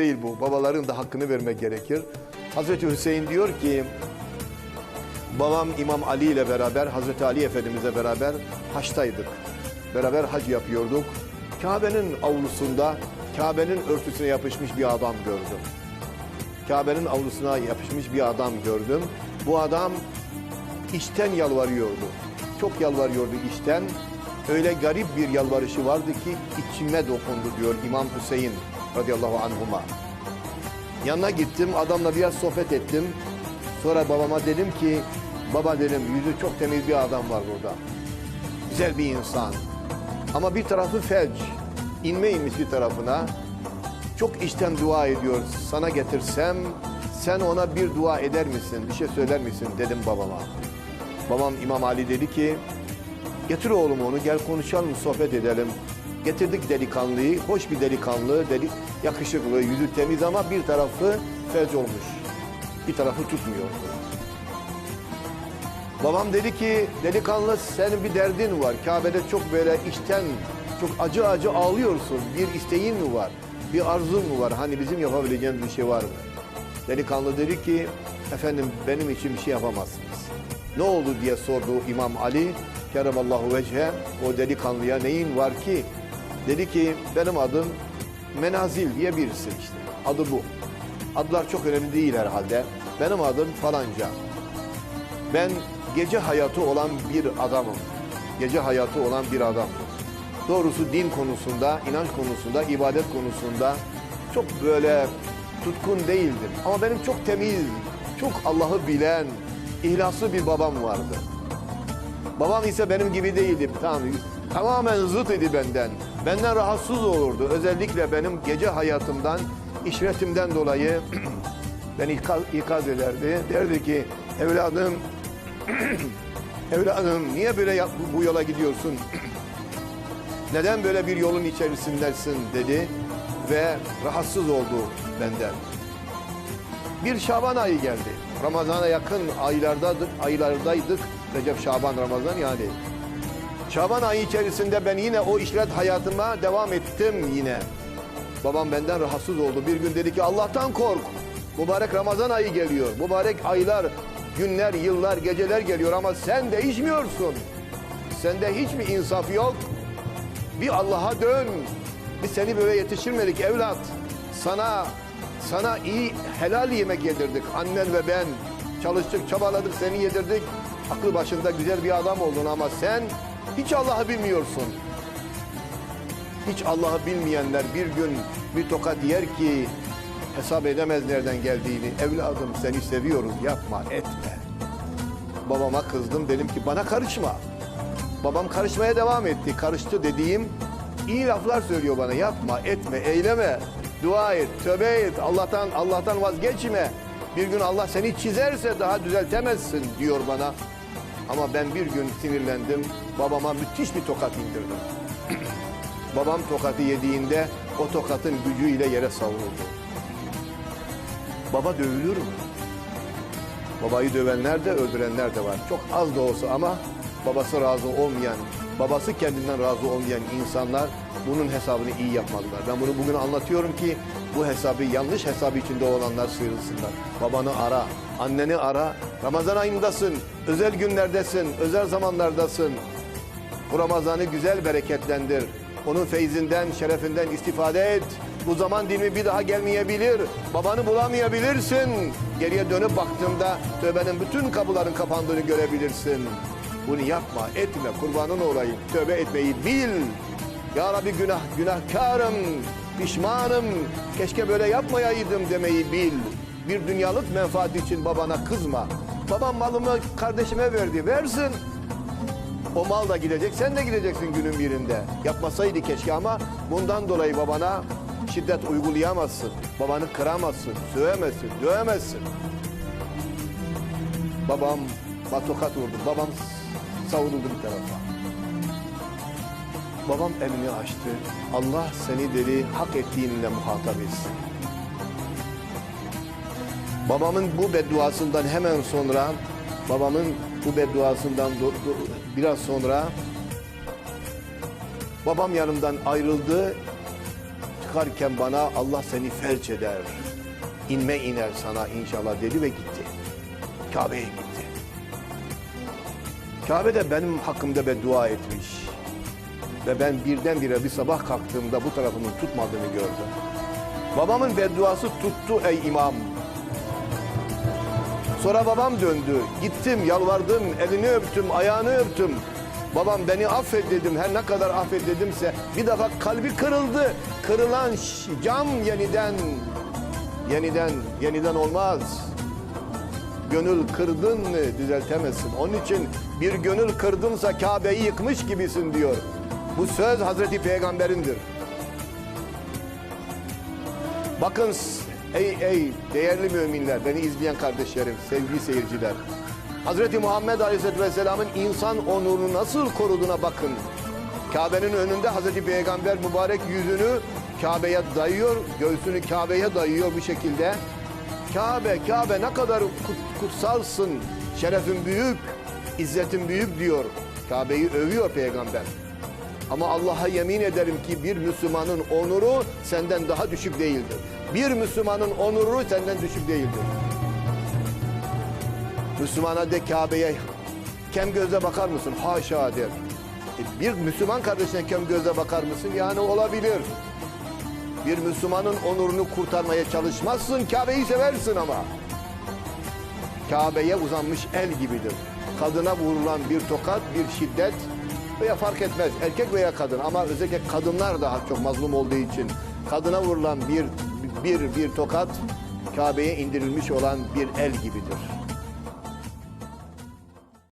değil bu. Babaların da hakkını vermek gerekir. Hazreti Hüseyin diyor ki babam İmam Ali ile beraber Hazreti Ali Efendimizle beraber haçtaydık. Beraber hac yapıyorduk. Kabe'nin avlusunda Kabe'nin örtüsüne yapışmış bir adam gördüm. Kabe'nin avlusuna yapışmış bir adam gördüm. Bu adam içten yalvarıyordu. Çok yalvarıyordu içten. Öyle garip bir yalvarışı vardı ki içime dokundu diyor İmam Hüseyin radıyallahu anhuma. Yanına gittim, adamla biraz sohbet ettim. Sonra babama dedim ki, baba dedim yüzü çok temiz bir adam var burada. Güzel bir insan. Ama bir tarafı felç. İnme inmiş bir tarafına. Çok içten dua ediyor. Sana getirsem sen ona bir dua eder misin? Bir şey söyler misin? Dedim babama. Babam İmam Ali dedi ki getir oğlum onu gel konuşalım sohbet edelim. Getirdik delikanlıyı. Hoş bir delikanlı. Deli, yakışıklı, yüzü temiz ama bir tarafı felç olmuş. Bir tarafı tutmuyor. Babam dedi ki delikanlı senin bir derdin var. Kabe'de çok böyle içten çok acı acı ağlıyorsun. Bir isteğin mi var? Bir arzun mu var? Hani bizim yapabileceğimiz bir şey var mı? Delikanlı dedi ki efendim benim için bir şey yapamazsınız. Ne oldu diye sordu İmam Ali. Keremallahu vece o delikanlıya neyin var ki? Dedi ki benim adım Menazil diye birisi işte. Adı bu. Adlar çok önemli değil herhalde. Benim adım falanca. Ben gece hayatı olan bir adamım. Gece hayatı olan bir adamım. Doğrusu din konusunda, inanç konusunda, ibadet konusunda çok böyle tutkun değildim. Ama benim çok temiz, çok Allah'ı bilen, ihlaslı bir babam vardı. Babam ise benim gibi değildi. Tamam, tamamen zıt idi benden. Benden rahatsız olurdu. Özellikle benim gece hayatımdan, işretimden dolayı beni ikaz, ikaz ederdi. Derdi ki evladım, evladım niye böyle bu yola gidiyorsun? Neden böyle bir yolun içerisindesin dedi ve rahatsız oldu benden. Bir Şaban ayı geldi. Ramazana yakın aylardaydık, aylardaydık. Recep, Şaban, Ramazan yani. Şaban ayı içerisinde ben yine o işlet hayatıma devam ettim yine. Babam benden rahatsız oldu. Bir gün dedi ki Allah'tan kork. Mübarek Ramazan ayı geliyor. Mübarek aylar, günler, yıllar, geceler geliyor ama sen değişmiyorsun. Sende hiçbir insaf yok. Bir Allah'a dön. Biz seni böyle yetiştirmedik evlat. Sana sana iyi helal yemek yedirdik. Annen ve ben çalıştık, çabaladık, seni yedirdik. Aklı başında güzel bir adam oldun ama sen hiç Allah'ı bilmiyorsun. Hiç Allah'ı bilmeyenler bir gün bir tokat yer ki hesap edemez nereden geldiğini. Evladım seni seviyoruz yapma etme. Babama kızdım dedim ki bana karışma. Babam karışmaya devam etti. Karıştı dediğim iyi laflar söylüyor bana. Yapma, etme, eyleme. Dua et, tövbe et. Allah'tan Allah'tan vazgeçme. Bir gün Allah seni çizerse daha düzeltemezsin diyor bana. Ama ben bir gün sinirlendim. Babama müthiş bir tokat indirdim. Babam tokatı yediğinde o tokatın gücüyle yere savruldu. Baba dövülür mü? Babayı dövenler de öldürenler de var. Çok az da olsa ama babası razı olmayan, babası kendinden razı olmayan insanlar bunun hesabını iyi yapmalılar. Ben bunu bugün anlatıyorum ki bu hesabı yanlış hesabı içinde olanlar sıyrılsınlar. Babanı ara, anneni ara. Ramazan ayındasın, özel günlerdesin, özel zamanlardasın. Bu Ramazan'ı güzel bereketlendir. Onun feyzinden, şerefinden istifade et. Bu zaman dilimi bir daha gelmeyebilir. Babanı bulamayabilirsin. Geriye dönüp baktığında tövbenin bütün kapıların kapandığını görebilirsin. Bunu yapma, etme, kurbanın olayım. Tövbe etmeyi bil. Ya Rabbi günah, günahkarım, pişmanım. Keşke böyle yapmayaydım demeyi bil. Bir dünyalık menfaat için babana kızma. Babam malımı kardeşime verdi, versin. O mal da gidecek, sen de gideceksin günün birinde. Yapmasaydı keşke ama bundan dolayı babana şiddet uygulayamazsın. Babanı kıramazsın, sövemezsin, dövemezsin. Babam batokat vurdu, babam savruldu bir tarafa. Babam elini açtı. Allah seni dedi hak ettiğinle muhatap etsin. Babamın bu bedduasından hemen sonra babamın bu bedduasından biraz sonra babam yanımdan ayrıldı. çıkarken bana Allah seni felç eder. İnme iner sana inşallah dedi ve gitti. Kabe'ye gitti. Kabe de benim hakkımda beddua etmiş. Ve ben birdenbire bir sabah kalktığımda bu tarafının tutmadığını gördüm. Babamın bedduası tuttu ey imam. Sonra babam döndü. Gittim, yalvardım, elini öptüm, ayağını öptüm. Babam beni affet dedim. Her ne kadar affet dedimse bir defa kalbi kırıldı. Kırılan cam yeniden, yeniden, yeniden olmaz. Gönül kırdın mı düzeltemezsin. Onun için bir gönül kırdınsa Kabe'yi yıkmış gibisin diyor. Bu söz Hazreti Peygamber'indir. Bakın ey ey değerli müminler, beni izleyen kardeşlerim, sevgili seyirciler. Hazreti Muhammed Aleyhisselatü Vesselam'ın insan onurunu nasıl koruduğuna bakın. Kabe'nin önünde Hazreti Peygamber mübarek yüzünü Kabe'ye dayıyor, göğsünü Kabe'ye dayıyor bu şekilde. Kabe, Kabe ne kadar kut- kutsalsın, şerefin büyük, izzetin büyük diyor. Kabe'yi övüyor Peygamber. Ama Allah'a yemin ederim ki bir Müslümanın onuru senden daha düşük değildir. Bir Müslümanın onuru senden düşük değildir. Müslümana de Kabe'ye kem gözle bakar mısın? Haşa der. E, bir Müslüman kardeşine kem gözle bakar mısın? Yani olabilir. Bir Müslümanın onurunu kurtarmaya çalışmazsın, Kabe'yi seversin ama. Kabe'ye uzanmış el gibidir. Kadına vurulan bir tokat, bir şiddet veya fark etmez erkek veya kadın ama özellikle kadınlar daha çok mazlum olduğu için kadına vurulan bir bir bir tokat Kabe'ye indirilmiş olan bir el gibidir.